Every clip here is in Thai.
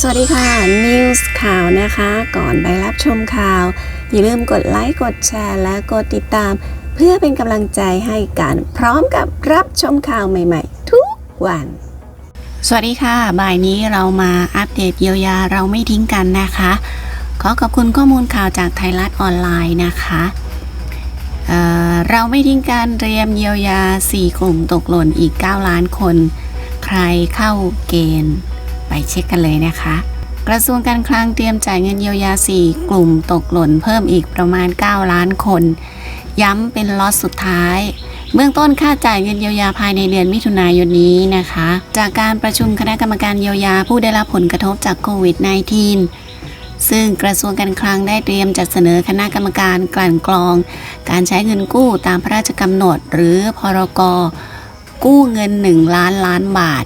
สวัสดีค่ะ News ข่าวนะคะ ก่อนไปรับชมข่าว อย่าลืมกดไลค์ กดแชร์ และกดติดตาม เพื่อเป็นกำลังใจให้กันพร้อมกับรับชมข่าวใหม่ๆ ทุกวัน สวัสดีค่ะ บ่ายนี้เรามาอัปเดตเยียวยาเราไม่ทิ้งกันนะคะ ขอขอบคุณข้อมูลข่าวจากไทยรัฐออนไลน์นะคะเเราไม่ทิ้งกันเตรียมเยียวยา 4 กลุ่มตกหล่นอีก 9 ล้านคน ใครเข้าเกณฑ์ ไปเช็คกันเลยนะคะ กระทรวงการคลังเตรียมจ่ายเงินเยียวยา 4 กลุ่มตกหล่นเพิ่มอีกประมาณ 9 ล้านคน ย้ำเป็นล็อตสุดท้ายเบื้องต้นค่าจ่ายเงินเยียวยาภายในเดือนมิถุนายนนี้นะคะ จากการประชุมคณะกรรมการเยียวยาผู้ได้รับผลกระทบจากโควิด -19 ซึ่งกระทรวงการคลังได้เตรียมจัดเสนอคณะกรรมการกลั่นกรอง การใช้เงินกู้ตามพระราชกำหนด หรือพรกกู้เงิน 1 ล้านล้านบาท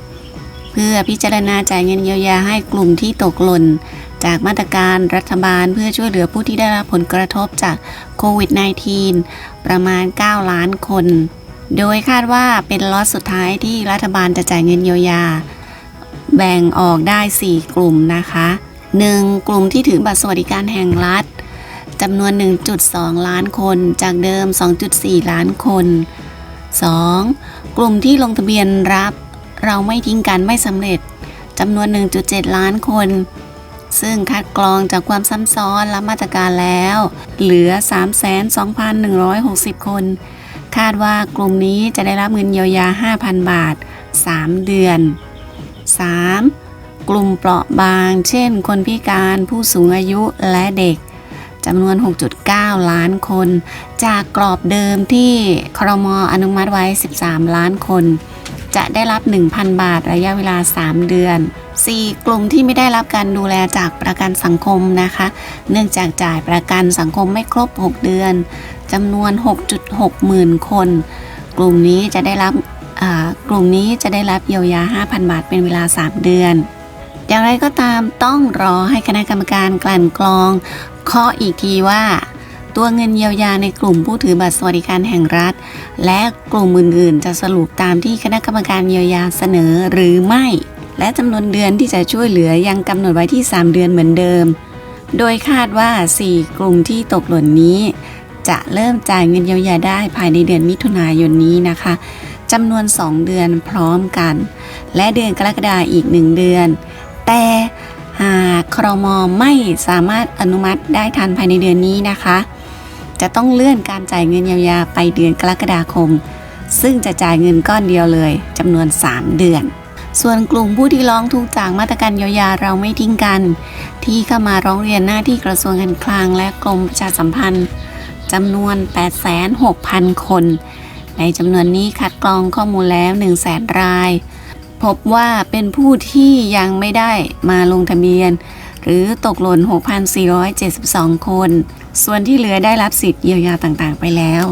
พื่อพิจารณาจ่ายเงินเยียวยาให้กลุ่มที่ตกหล่น จากมาตรการรัฐบาลเพื่อช่วยเหลือผู้ที่ได้รับผลกระทบจากโควิด -19 ประมาณ 9 ล้านคน โดยคาดว่าเป็นล็อตสุดท้ายที่รัฐบาลจะจ่ายเงินเยียวยา แบ่งออกได้ 4 กลุ่มนะคะ 1. กลุ่มที่ถือบัตรสวัสดิการแห่งรัฐจำนวน 1.2 ล้านคน จากเดิม 2.4 ล้านคน 2. กลุ่มที่ลงทะเบียนรับ เราไม่ทิ้งกันไม่สำเร็จจำนวน 1.7 ล้านคน ซึ่งคัดกรองจากความซ้ำซ้อนและมาตรการแล้ว เหลือ 32,160 คน คาดว่ากลุ่มนี้จะได้รับเงินเยียวยา 5,000 บาท 3 เดือน 3. กลุ่มเปราะบาง เช่น คนพิการผู้สูงอายุและเด็กจำนวน 6.9 ล้านคน จากกรอบเดิมที่ครมอนุมัติไว้ 13 ล้านคน จะได้รับ 1,000 บาทระยะเวลา 3 เดือน 4. กลุ่มที่ไม่ได้รับการดูแลจากประกันสังคมนะคะ เนื่องจากจ่ายประกันสังคมไม่ครบ 6 เดือนจำนวน 6.6 หมื่นคน กลุ่มนี้จะได้รับกลุ่มนี้จะได้รับเยียวยา 5,000 บาทเป็นเวลา 3 เดือน อย่างไรก็ตามต้องรอให้คณะกรรมการกลั่นกรองเคาะอีกทีว่า ตัวเงินเยียวยาในกลุ่มผู้ถือบัตรสวัสดิการแห่งรัฐ และกลุ่มอื่นๆ จะสรุปตามที่คณะกรรมการเยียวยาเสนอหรือไม่ และจำนวนเดือนที่จะช่วยเหลือยังกำหนดไว้ที่ 3 เดือนเหมือนเดิม โดยคาดว่า 4 กลุ่มที่ตกหล่นนี้ จะเริ่มจ่ายเงินเยียวยาได้ภายในเดือนมิถุนายนนี้นะคะจำนวน 2 เดือนพร้อมกัน และเดือนกรกฎาอีก 1 เดือน แต่หากครมไม่สามารถอนุมัติได้ทันภายในเดือนนี้นะคะ จะต้องเลื่อนการจ่ายเงินเยียวยาไปเดือนกรกฎาคม ซึ่งจะจ่ายเงินก้อนเดียวเลยจำนวน 3 เดือน ส่วนกลุ่มผู้ที่ร้องทุกข์จากมาตรการเยียวยาเราไม่ทิ้งกัน ที่เข้ามาร้องเรียนหน้าที่กระทรวงการคลังและกรมประชาสัมพันธ์จำนวน 86,000 คน ในจำนวนนี้คัดกรองข้อมูลแล้ว100,000ราย พบว่าเป็นผู้ที่ยังไม่ได้มาลงทะเบียน หรือตกหล่น 6,472 คน ส่วนที่เหลือได้รับสิทธิ์เยียวยาต่างๆ ไปแล้ว